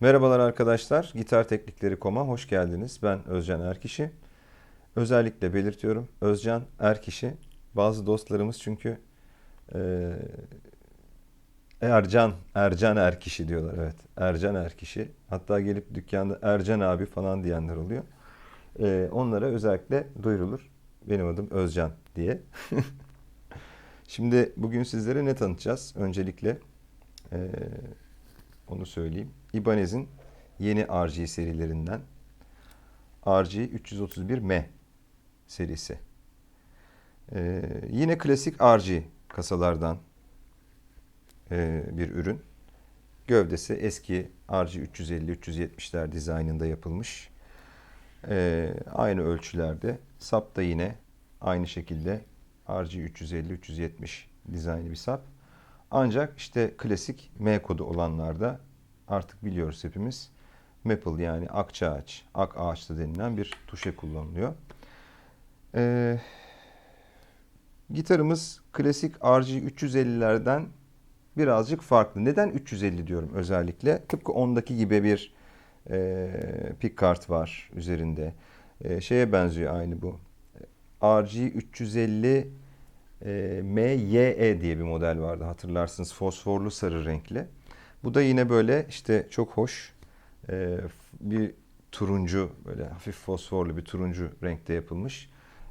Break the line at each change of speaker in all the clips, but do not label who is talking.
Merhabalar arkadaşlar. Gitar Teknikleri Kom'a hoş geldiniz. Ben Özcan Erkişi. Özellikle belirtiyorum. Özcan Erkişi. Bazı dostlarımız çünkü e, Ercan, Ercan Erkişi diyorlar. Evet, Ercan Erkişi. Hatta gelip dükkanda Ercan abi falan diyenler oluyor. E, onlara özellikle duyurulur. Benim adım Özcan diye. Şimdi bugün sizlere ne tanıtacağız? Öncelikle e, onu söyleyeyim. Ibanez'in yeni RG serilerinden RG 331M serisi. Ee, yine klasik RG kasalardan e, bir ürün. Gövdesi eski RG 350-370'ler dizaynında yapılmış. Ee, aynı ölçülerde. Sap da yine aynı şekilde RG 350-370 dizaynı bir sap. Ancak işte klasik M kodu olanlarda artık biliyoruz hepimiz. Maple yani akça ağaç, ak ağaçlı denilen bir tuşe kullanılıyor. Ee, gitarımız klasik RG 350'lerden birazcık farklı. Neden 350 diyorum özellikle? Tıpkı ondaki gibi bir e, pick kart var üzerinde. E, şeye benziyor aynı bu. RG 350 e, MYE diye bir model vardı hatırlarsınız fosforlu sarı renkli. Bu da yine böyle işte çok hoş e, bir turuncu böyle hafif fosforlu bir turuncu renkte yapılmış.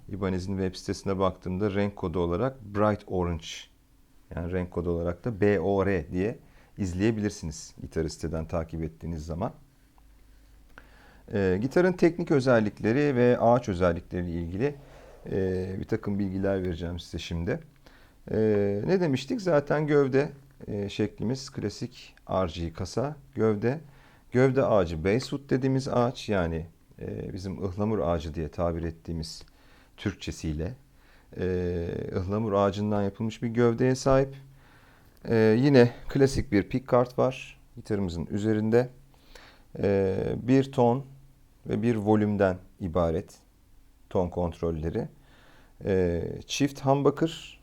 Ibanez'in web sitesine baktığımda renk kodu olarak Bright Orange yani renk kodu olarak da BOR diye izleyebilirsiniz gitarı siteden takip ettiğiniz zaman. E, gitarın teknik özellikleri ve ağaç özellikleriyle ilgili e, bir takım bilgiler vereceğim size şimdi. E, ne demiştik? Zaten gövde e, şeklimiz klasik RG kasa gövde. Gövde ağacı basswood dediğimiz ağaç yani e, bizim ıhlamur ağacı diye tabir ettiğimiz Türkçesiyle e, ıhlamur ağacından yapılmış bir gövdeye sahip. E, yine klasik bir pick kart var gitarımızın üzerinde. E, bir ton ve bir volümden ibaret ton kontrolleri. E, çift humbucker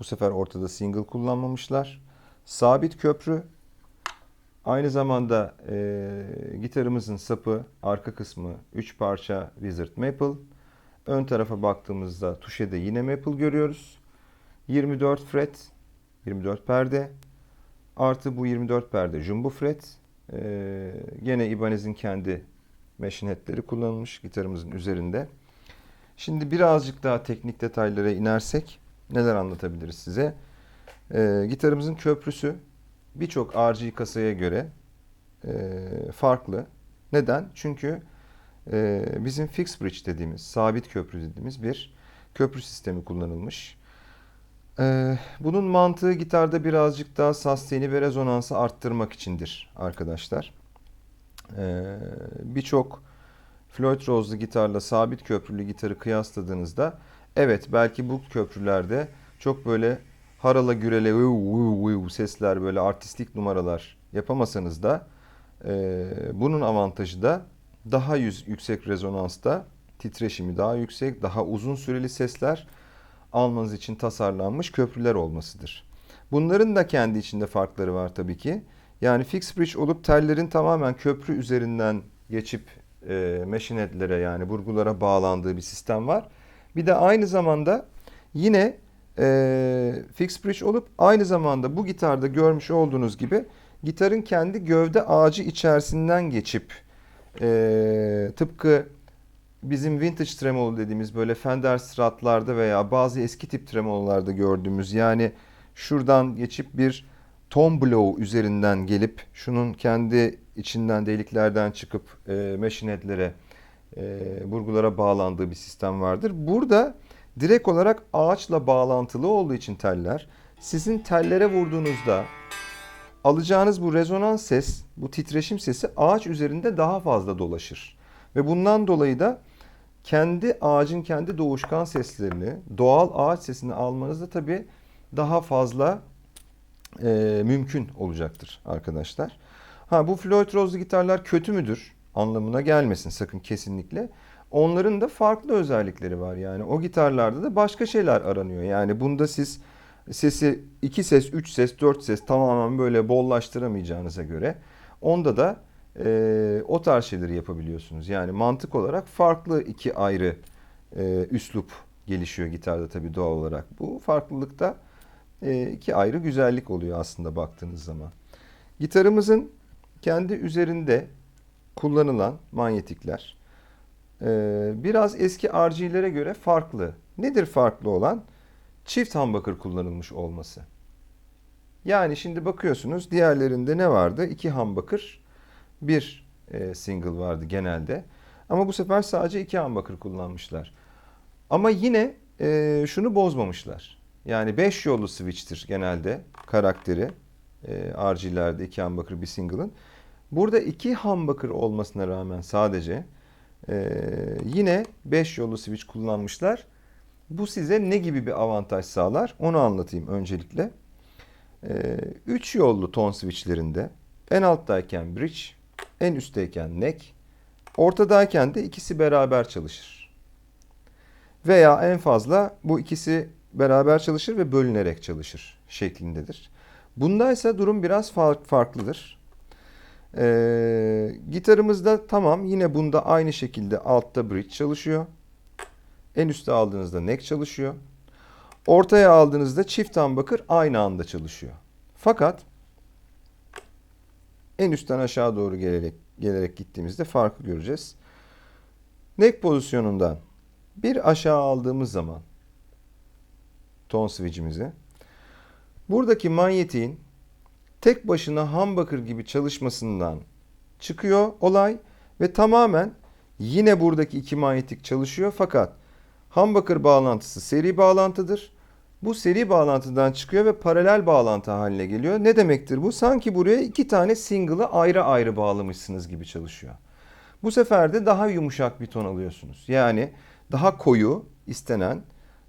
bu sefer ortada single kullanmamışlar. Sabit köprü. Aynı zamanda e, gitarımızın sapı, arka kısmı 3 parça Wizard Maple. Ön tarafa baktığımızda tuşede yine Maple görüyoruz. 24 fret, 24 perde. Artı bu 24 perde jumbo fret. E, gene Ibanez'in kendi meşinetleri kullanılmış gitarımızın üzerinde. Şimdi birazcık daha teknik detaylara inersek neler anlatabiliriz size? Ee, gitarımızın köprüsü birçok RG kasaya göre e, farklı. Neden? Çünkü e, bizim fixed bridge dediğimiz, sabit köprü dediğimiz bir köprü sistemi kullanılmış. E, bunun mantığı gitarda birazcık daha sustain'i ve rezonansı arttırmak içindir arkadaşlar. E, birçok Floyd Rose'lu gitarla sabit köprülü gitarı kıyasladığınızda evet belki bu köprülerde çok böyle harala gürele sesler böyle artistik numaralar yapamasanız da e, bunun avantajı da daha yüz, yüksek rezonansta titreşimi daha yüksek, daha uzun süreli sesler almanız için tasarlanmış köprüler olmasıdır. Bunların da kendi içinde farkları var tabii ki. Yani fixed bridge olup tellerin tamamen köprü üzerinden geçip e, meşinetlere yani burgulara bağlandığı bir sistem var. Bir de aynı zamanda yine e, fixed bridge olup aynı zamanda bu gitarda görmüş olduğunuz gibi gitarın kendi gövde ağacı içerisinden geçip e, tıpkı bizim vintage tremolo dediğimiz böyle Fender Strat'larda veya bazı eski tip tremololarda gördüğümüz yani şuradan geçip bir tom blow üzerinden gelip şunun kendi içinden deliklerden çıkıp e, meşinetlere, e, burgulara bağlandığı bir sistem vardır. Burada direkt olarak ağaçla bağlantılı olduğu için teller, sizin tellere vurduğunuzda alacağınız bu rezonans ses, bu titreşim sesi ağaç üzerinde daha fazla dolaşır. Ve bundan dolayı da kendi ağacın kendi doğuşkan seslerini, doğal ağaç sesini almanız da tabii daha fazla e, mümkün olacaktır arkadaşlar. Ha bu Rose gitarlar kötü müdür anlamına gelmesin sakın kesinlikle. Onların da farklı özellikleri var. Yani o gitarlarda da başka şeyler aranıyor. Yani bunda siz sesi 2 ses, 3 ses, 4 ses tamamen böyle bollaştıramayacağınıza göre Onda da e, o tarz şeyleri yapabiliyorsunuz. Yani mantık olarak farklı iki ayrı e, üslup gelişiyor gitarda tabii doğal olarak. Bu farklılıkta e, iki ayrı güzellik oluyor aslında baktığınız zaman. Gitarımızın kendi üzerinde kullanılan manyetikler e, biraz eski RG'lere göre farklı. Nedir farklı olan? Çift humbucker kullanılmış olması. Yani şimdi bakıyorsunuz diğerlerinde ne vardı? İki humbucker, bir e, single vardı genelde. Ama bu sefer sadece iki humbucker kullanmışlar. Ama yine e, şunu bozmamışlar. Yani 5 yollu switch'tir genelde karakteri. E, RG'lerde iki humbucker bir single'ın. Burada iki humbucker olmasına rağmen sadece e, yine 5 yollu switch kullanmışlar. Bu size ne gibi bir avantaj sağlar? Onu anlatayım öncelikle. 3 yollu ton switchlerinde en alttayken bridge, en üstteyken neck, ortadayken de ikisi beraber çalışır. Veya en fazla bu ikisi beraber çalışır ve bölünerek çalışır şeklindedir. Bunda ise durum biraz farklıdır. Ee, gitarımızda tamam yine bunda aynı şekilde altta bridge çalışıyor. En üstte aldığınızda neck çalışıyor. Ortaya aldığınızda çift humbucker aynı anda çalışıyor. Fakat en üstten aşağı doğru gelerek gelerek gittiğimizde farkı göreceğiz. Neck pozisyonundan bir aşağı aldığımız zaman ton switch'imizi buradaki manyetiğin tek başına humbucker gibi çalışmasından çıkıyor olay ve tamamen yine buradaki iki manyetik çalışıyor fakat humbucker bağlantısı seri bağlantıdır. Bu seri bağlantıdan çıkıyor ve paralel bağlantı haline geliyor. Ne demektir bu? Sanki buraya iki tane single'ı ayrı ayrı bağlamışsınız gibi çalışıyor. Bu sefer de daha yumuşak bir ton alıyorsunuz. Yani daha koyu istenen,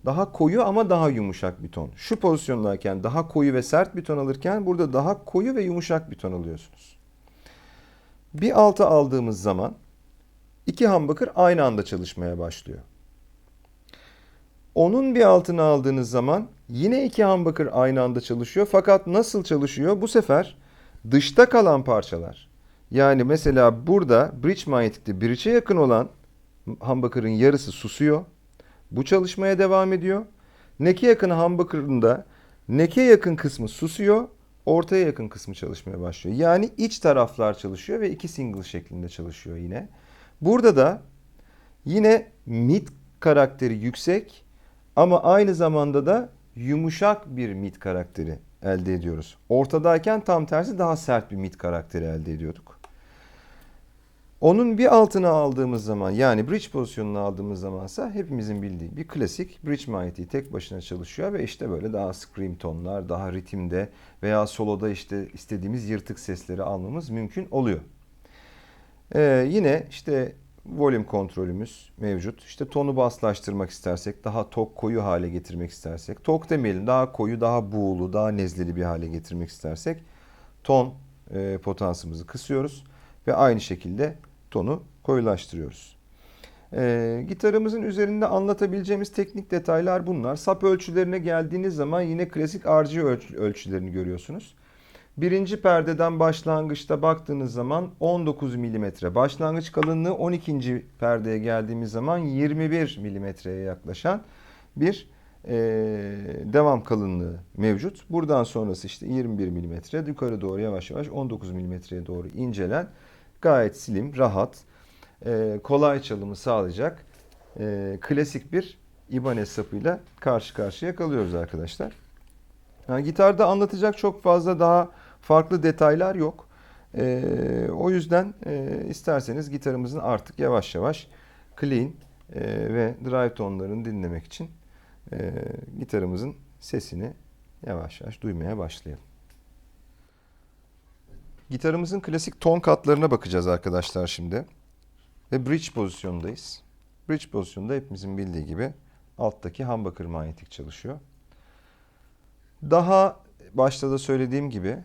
daha koyu ama daha yumuşak bir ton. Şu pozisyondayken daha koyu ve sert bir ton alırken burada daha koyu ve yumuşak bir ton alıyorsunuz. Bir alta aldığımız zaman iki humbucker aynı anda çalışmaya başlıyor. Onun bir altına aldığınız zaman yine iki humbucker aynı anda çalışıyor. Fakat nasıl çalışıyor? Bu sefer dışta kalan parçalar. Yani mesela burada bridge manyetikte bridge'e yakın olan humbucker'ın yarısı susuyor. Bu çalışmaya devam ediyor. Neck'e yakın humbucker'ın da neck'e yakın kısmı susuyor. Ortaya yakın kısmı çalışmaya başlıyor. Yani iç taraflar çalışıyor ve iki single şeklinde çalışıyor yine. Burada da yine mid karakteri yüksek ama aynı zamanda da yumuşak bir mid karakteri elde ediyoruz. Ortadayken tam tersi daha sert bir mid karakteri elde ediyorduk. Onun bir altına aldığımız zaman yani bridge pozisyonunu aldığımız zamansa hepimizin bildiği bir klasik bridge manyetiği tek başına çalışıyor ve işte böyle daha scream tonlar, daha ritimde veya soloda işte istediğimiz yırtık sesleri almamız mümkün oluyor. Ee, yine işte volüm kontrolümüz mevcut. İşte tonu baslaştırmak istersek, daha tok koyu hale getirmek istersek, tok demeyelim daha koyu, daha buğulu, daha nezleli bir hale getirmek istersek ton e, potansımızı kısıyoruz ve aynı şekilde tonu koyulaştırıyoruz. E, gitarımızın üzerinde anlatabileceğimiz teknik detaylar bunlar. Sap ölçülerine geldiğiniz zaman yine klasik RG ölç ölçülerini görüyorsunuz. Birinci perdeden başlangıçta baktığınız zaman 19 mm. Başlangıç kalınlığı 12. perdeye geldiğimiz zaman 21 mm'ye yaklaşan bir e, devam kalınlığı mevcut. Buradan sonrası işte 21 mm yukarı doğru yavaş yavaş 19 mm'ye doğru incelen gayet slim, rahat, e, kolay çalımı sağlayacak e, klasik bir Ibanez sapıyla karşı karşıya kalıyoruz arkadaşlar. Yani gitarda anlatacak çok fazla daha farklı detaylar yok. E, o yüzden isterseniz gitarımızın artık yavaş yavaş clean ve drive tonlarını dinlemek için gitarımızın sesini yavaş yavaş duymaya başlayalım. Gitarımızın klasik ton katlarına bakacağız arkadaşlar şimdi. Ve bridge pozisyondayız. Bridge pozisyonda hepimizin bildiği gibi alttaki humbucker manyetik çalışıyor. Daha başta da söylediğim gibi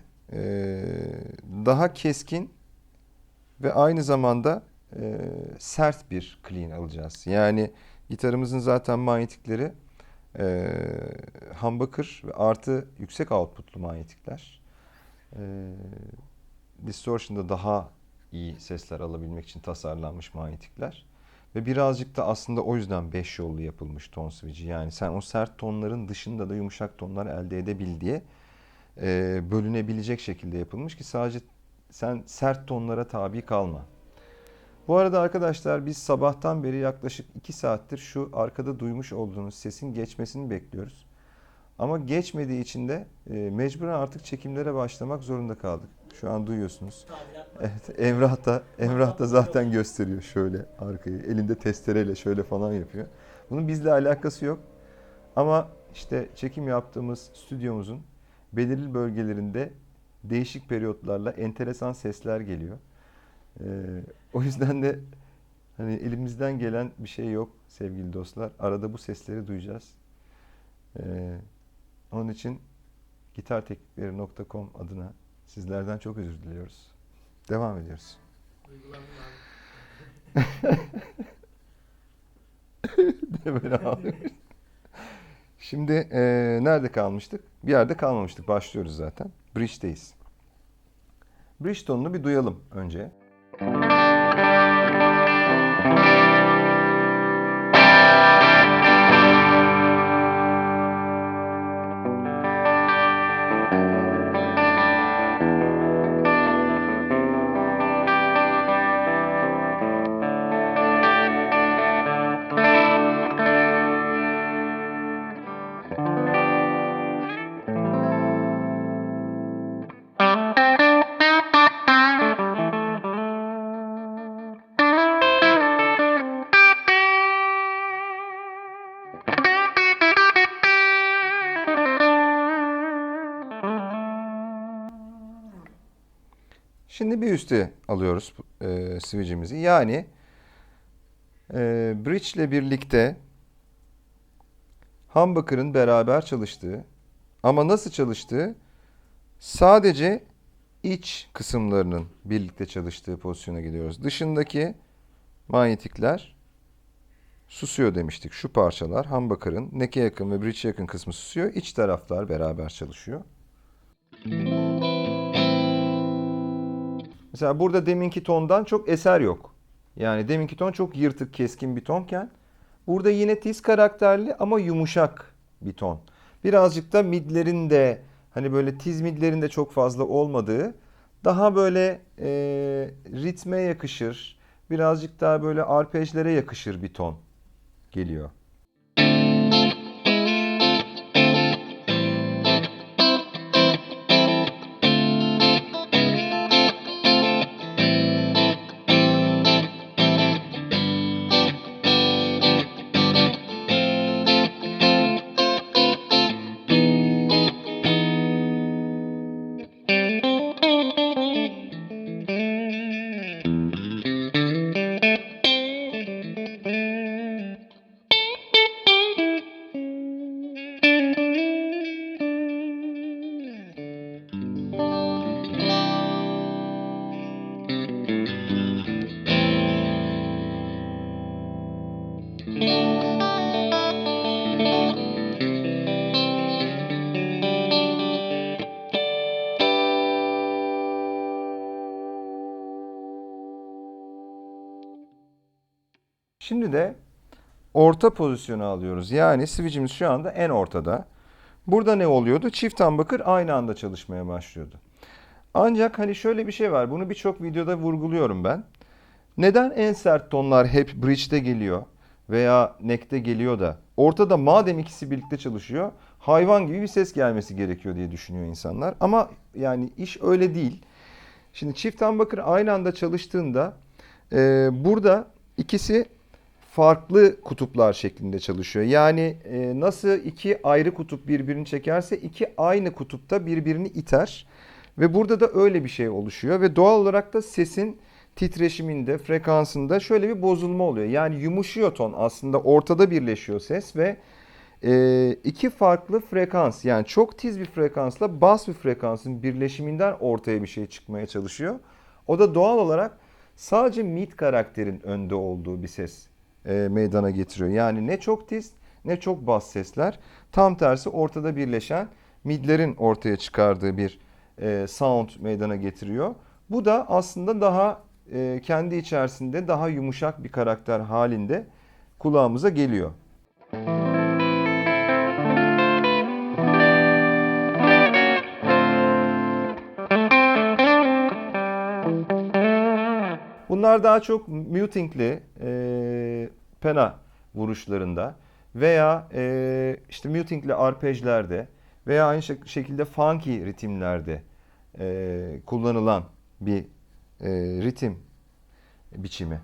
daha keskin ve aynı zamanda sert bir clean alacağız. Yani gitarımızın zaten manyetikleri humbucker ve artı yüksek outputlu manyetikler. Distortion'da daha iyi sesler alabilmek için tasarlanmış manyetikler. Ve birazcık da aslında o yüzden 5 yollu yapılmış ton switch'i. Yani sen o sert tonların dışında da yumuşak tonlar elde edebil diye e, bölünebilecek şekilde yapılmış ki sadece sen sert tonlara tabi kalma. Bu arada arkadaşlar biz sabahtan beri yaklaşık 2 saattir şu arkada duymuş olduğunuz sesin geçmesini bekliyoruz. Ama geçmediği için de e, mecburen artık çekimlere başlamak zorunda kaldık. Şu an duyuyorsunuz. Evet, Emrah da, Emrah da zaten gösteriyor şöyle arkayı. Elinde testereyle şöyle falan yapıyor. Bunun bizle alakası yok. Ama işte çekim yaptığımız stüdyomuzun belirli bölgelerinde değişik periyotlarla enteresan sesler geliyor. Ee, o yüzden de hani elimizden gelen bir şey yok sevgili dostlar. Arada bu sesleri duyacağız. Ee, onun için gitarteknikleri.com adına sizlerden çok özür diliyoruz. Devam ediyoruz. Şimdi e, nerede kalmıştık? Bir yerde kalmamıştık. Başlıyoruz zaten. Bridge'deyiz. Bridge tonunu bir duyalım önce. Şimdi bir üste alıyoruz e, switch'imizi. Yani e, bridge ile birlikte humbucker'ın beraber çalıştığı ama nasıl çalıştığı sadece iç kısımlarının birlikte çalıştığı pozisyona gidiyoruz. Dışındaki manyetikler susuyor demiştik. Şu parçalar humbucker'ın neck'e yakın ve bridge'e yakın kısmı susuyor. İç taraflar beraber çalışıyor. Mesela burada deminki tondan çok eser yok. Yani deminki ton çok yırtık, keskin bir tonken burada yine tiz karakterli ama yumuşak bir ton. Birazcık da midlerin de hani böyle tiz midlerin de çok fazla olmadığı daha böyle e, ritme yakışır, birazcık daha böyle arpejlere yakışır bir ton geliyor. Şimdi de orta pozisyonu alıyoruz. Yani switch'imiz şu anda en ortada. Burada ne oluyordu? Çift humbucker aynı anda çalışmaya başlıyordu. Ancak hani şöyle bir şey var. Bunu birçok videoda vurguluyorum ben. Neden en sert tonlar hep bridge'de geliyor veya neck'te geliyor da ortada madem ikisi birlikte çalışıyor hayvan gibi bir ses gelmesi gerekiyor diye düşünüyor insanlar. Ama yani iş öyle değil. Şimdi çift humbucker aynı anda çalıştığında e, burada ikisi farklı kutuplar şeklinde çalışıyor. Yani e, nasıl iki ayrı kutup birbirini çekerse iki aynı kutupta birbirini iter. Ve burada da öyle bir şey oluşuyor ve doğal olarak da sesin titreşiminde, frekansında şöyle bir bozulma oluyor. Yani yumuşuyor ton aslında ortada birleşiyor ses ve e, iki farklı frekans yani çok tiz bir frekansla bas bir frekansın birleşiminden ortaya bir şey çıkmaya çalışıyor. O da doğal olarak sadece mid karakterin önde olduğu bir ses e, meydana getiriyor. Yani ne çok tiz ne çok bas sesler. Tam tersi ortada birleşen midlerin ortaya çıkardığı bir e, sound meydana getiriyor. Bu da aslında daha e, kendi içerisinde daha yumuşak bir karakter halinde kulağımıza geliyor. Bunlar daha çok mutingli e, pena vuruşlarında veya e, işte mutingli arpejlerde veya aynı şek- şekilde funky ritimlerde e, kullanılan bir e, ritim biçimi.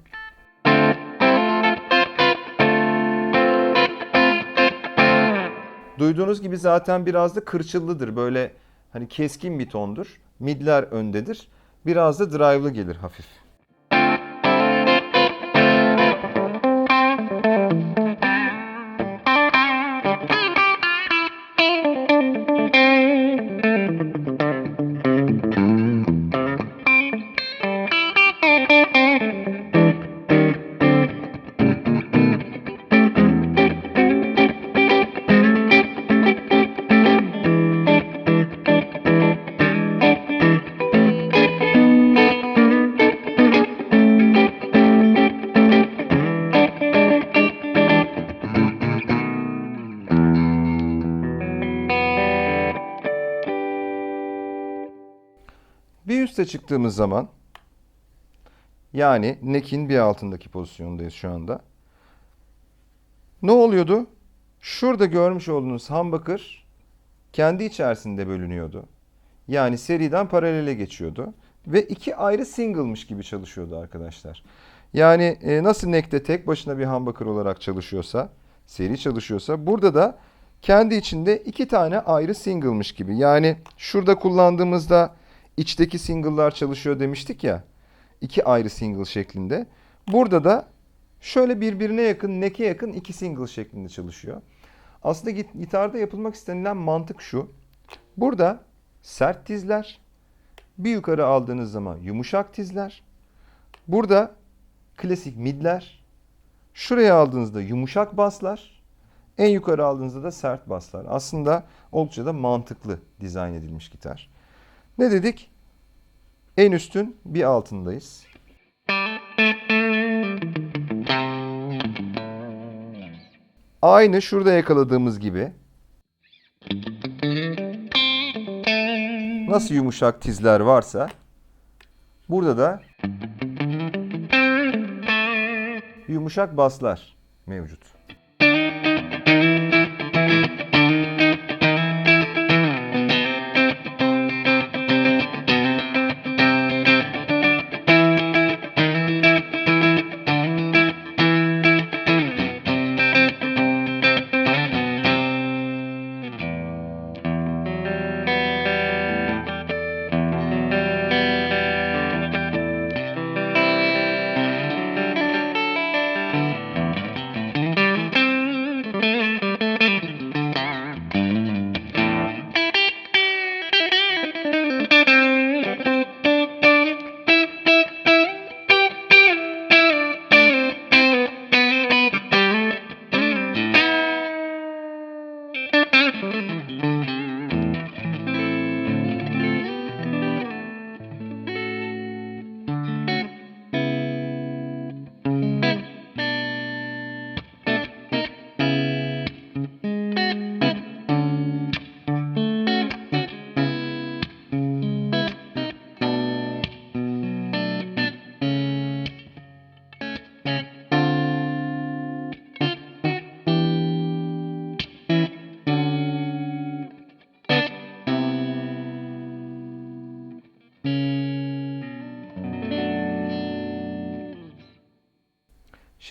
Duyduğunuz gibi zaten biraz da kırçıllıdır. Böyle hani keskin bir tondur. Midler öndedir. Biraz da drive'lı gelir hafif. Çıktığımız zaman yani neck'in bir altındaki pozisyondayız şu anda. Ne oluyordu? Şurada görmüş olduğunuz humbucker kendi içerisinde bölünüyordu. Yani seriden paralele geçiyordu. Ve iki ayrı single'mış gibi çalışıyordu arkadaşlar. Yani e, nasıl neck'te tek başına bir humbucker olarak çalışıyorsa, seri çalışıyorsa burada da kendi içinde iki tane ayrı single'mış gibi. Yani şurada kullandığımızda içteki single'lar çalışıyor demiştik ya. iki ayrı single şeklinde. Burada da şöyle birbirine yakın, neck'e yakın iki single şeklinde çalışıyor. Aslında git- gitarda yapılmak istenilen mantık şu. Burada sert tizler, bir yukarı aldığınız zaman yumuşak tizler. Burada klasik midler. Şuraya aldığınızda yumuşak baslar. En yukarı aldığınızda da sert baslar. Aslında oldukça da mantıklı dizayn edilmiş gitar. Ne dedik? En üstün bir altındayız. Aynı şurada yakaladığımız gibi. Nasıl yumuşak tizler varsa burada da yumuşak baslar mevcut.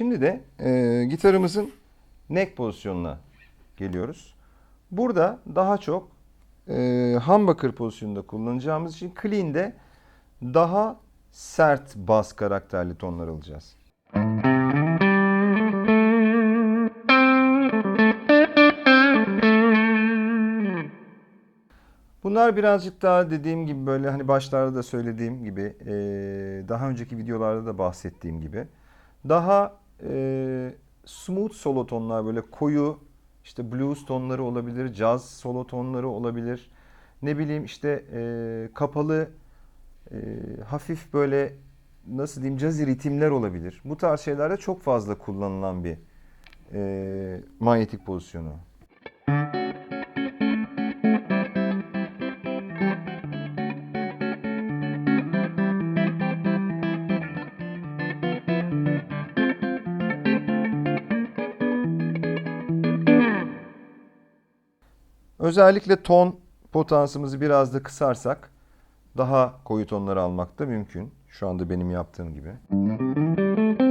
Şimdi de e, gitarımızın neck pozisyonuna geliyoruz. Burada daha çok e, humbucker pozisyonunda kullanacağımız için clean'de daha sert bas karakterli tonlar alacağız. Bunlar birazcık daha dediğim gibi böyle hani başlarda da söylediğim gibi e, daha önceki videolarda da bahsettiğim gibi daha e, smooth solo tonlar böyle koyu işte blues tonları olabilir, caz solo tonları olabilir. Ne bileyim işte e, kapalı e, hafif böyle nasıl diyeyim caz ritimler olabilir. Bu tarz şeylerde çok fazla kullanılan bir e, manyetik pozisyonu. Özellikle ton potansımızı biraz da kısarsak daha koyu tonları almak da mümkün. Şu anda benim yaptığım gibi. Şimdi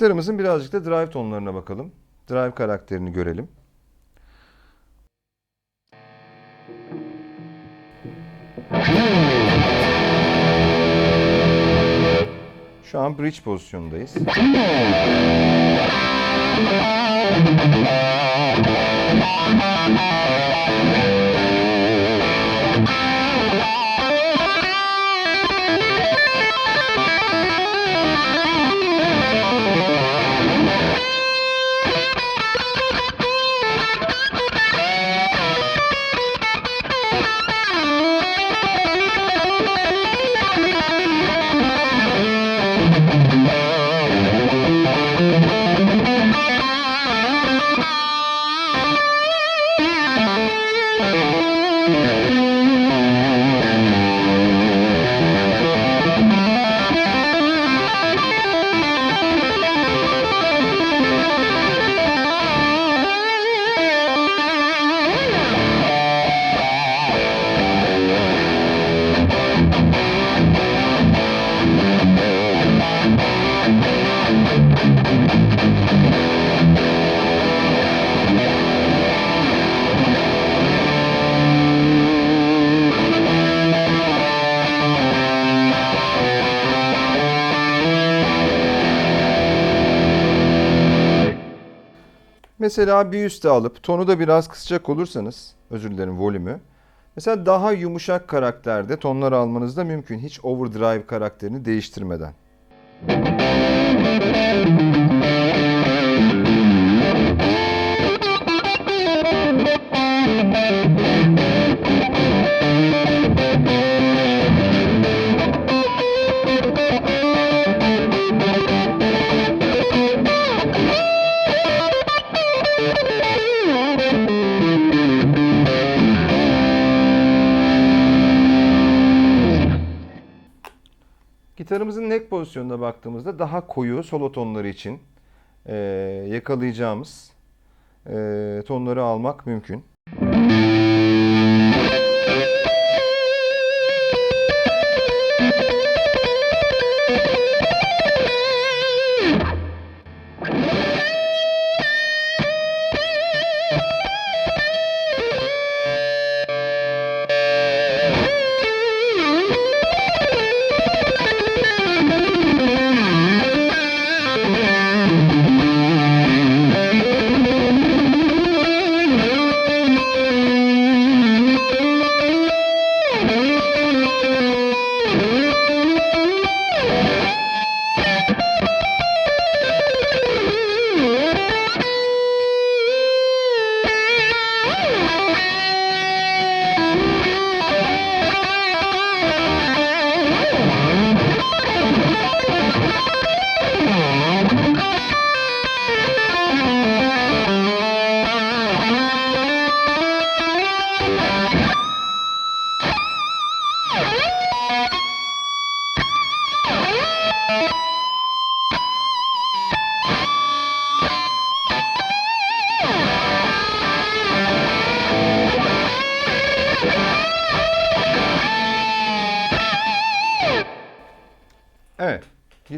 gitarımızın birazcık da drive tonlarına bakalım. Drive karakterini görelim. Şu an bridge pozisyondayız. Mesela bir üste alıp tonu da biraz kısacak olursanız, özür dilerim volümü. Mesela daha yumuşak karakterde tonlar almanız da mümkün. Hiç overdrive karakterini değiştirmeden. Gitarımızın neck pozisyonuna baktığımızda daha koyu solo tonları için yakalayacağımız tonları almak mümkün.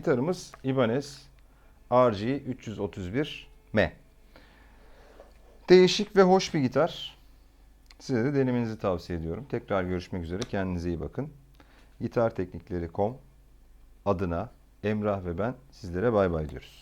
Gitarımız Ibanez RG 331M. Değişik ve hoş bir gitar. Size de denemenizi tavsiye ediyorum. Tekrar görüşmek üzere. Kendinize iyi bakın. Gitarteknikleri.com adına Emrah ve ben sizlere bay bay diyoruz.